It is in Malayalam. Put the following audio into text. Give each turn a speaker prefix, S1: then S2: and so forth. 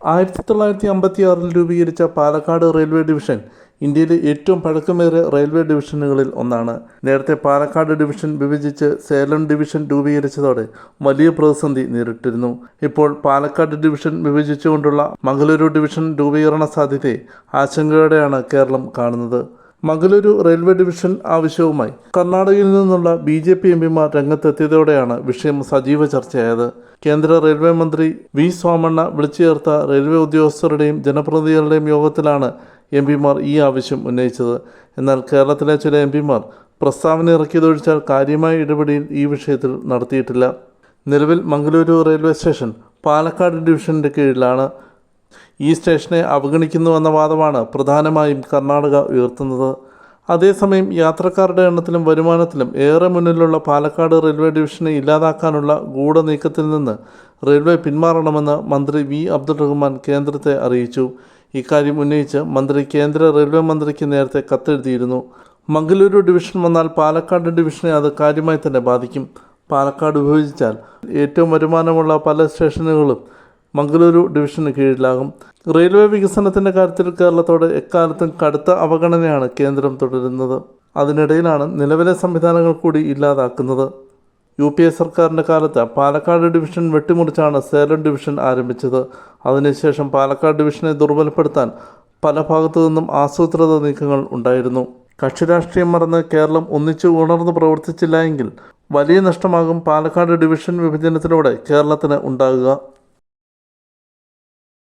S1: ആയിരത്തി തൊള്ളായിരത്തി അമ്പത്തി ആറിൽ രൂപീകരിച്ച പാലക്കാട് റെയിൽവേ ഡിവിഷൻ ഇന്ത്യയിലെ ഏറ്റവും പഴക്കമേറിയ റെയിൽവേ ഡിവിഷനുകളിൽ ഒന്നാണ്. നേരത്തെ പാലക്കാട് ഡിവിഷൻ വിഭജിച്ച് സേലം ഡിവിഷൻ രൂപീകരിച്ചതോടെ വലിയ പ്രതിസന്ധി നേരിട്ടിരുന്നു. ഇപ്പോൾ പാലക്കാട് ഡിവിഷൻ വിഭജിച്ചുകൊണ്ടുള്ള മംഗളൂരു ഡിവിഷൻ രൂപീകരണ സാധ്യതയെ ആശങ്കയോടെയാണ് കേരളം കാണുന്നത്. മംഗളൂരു റെയിൽവേ ഡിവിഷൻ ആവശ്യവുമായി കർണാടകയിൽ നിന്നുള്ള ബി ജെ പി എംപിമാർ രംഗത്തെത്തിയതോടെയാണ് വിഷയം സജീവ ചർച്ചയായത്. കേന്ദ്ര റെയിൽവേ മന്ത്രി വി സോമണ്ണ വിളിച്ചു ചേർത്ത റെയിൽവേ ഉദ്യോഗസ്ഥരുടെയും ജനപ്രതിനിധികളുടെയും യോഗത്തിലാണ് എം പിമാർ ഈ ആവശ്യം ഉന്നയിച്ചത്. എന്നാൽ കേരളത്തിലെ ചില എം പിമാർ പ്രസ്താവന ഇറക്കിയതൊഴിച്ചാൽ കാര്യമായ ഇടപെടൽ ഈ വിഷയത്തിൽ നടത്തിയിട്ടില്ല. നിലവിൽ മംഗളൂരു റെയിൽവേ സ്റ്റേഷൻ പാലക്കാട് ഡിവിഷന്റെ കീഴിലാണ്. ഈ സ്റ്റേഷനെ അവഗണിക്കുന്നുവെന്ന വാദമാണ് പ്രധാനമായും കർണാടക ഉയർത്തുന്നത്. അതേസമയം യാത്രക്കാരുടെ എണ്ണത്തിലും വരുമാനത്തിലും ഏറെ മുന്നിലുള്ള പാലക്കാട് റെയിൽവേ ഡിവിഷനെ ഇല്ലാതാക്കാനുള്ള ഗൂഢനീക്കത്തിൽ നിന്ന് റെയിൽവേ പിന്മാറണമെന്ന് മന്ത്രി വി. അബ്ദുൾ റഹ്മാൻ കേന്ദ്രത്തെ അറിയിച്ചു. ഇക്കാര്യം ഉന്നയിച്ച് മന്ത്രി കേന്ദ്ര റെയിൽവേ മന്ത്രിക്ക് നേരത്തെ കത്തെഴുതിയിരുന്നു. മംഗലൂരു ഡിവിഷൻ വന്നാൽ പാലക്കാട് ഡിവിഷനെ അത് കാര്യമായി തന്നെ ബാധിക്കും. പാലക്കാട് വിഭജിച്ചാൽ ഏറ്റവും വരുമാനമുള്ള പല സ്റ്റേഷനുകളും മംഗളൂരു ഡിവിഷന് കീഴിലാകും. റെയിൽവേ വികസനത്തിന്റെ കാര്യത്തിൽ കേരളത്തോട് എക്കാലത്തും കടുത്ത അവഗണനയാണ് കേന്ദ്രം തുടരുന്നത്. അതിനിടയിലാണ് നിലവിലെ സംവിധാനങ്ങൾ കൂടി ഇല്ലാതാക്കുന്നത്. യു പി എ സർക്കാരിന്റെ കാലത്ത് പാലക്കാട് ഡിവിഷൻ വെട്ടിമുറിച്ചാണ് സേലം ഡിവിഷൻ ആരംഭിച്ചത്. അതിനുശേഷം പാലക്കാട് ഡിവിഷനെ ദുർബലപ്പെടുത്താൻ പല ഭാഗത്തു നിന്നും ആസൂത്രിത നീക്കങ്ങൾ ഉണ്ടായിരുന്നു. കക്ഷി രാഷ്ട്രീയം മറന്ന് കേരളം ഒന്നിച്ചു ഉണർന്ന് പ്രവർത്തിച്ചില്ല എങ്കിൽ വലിയ നഷ്ടമാകും പാലക്കാട് ഡിവിഷൻ വിഭജനത്തിലൂടെ കേരളത്തിന് ഉണ്ടാകുക.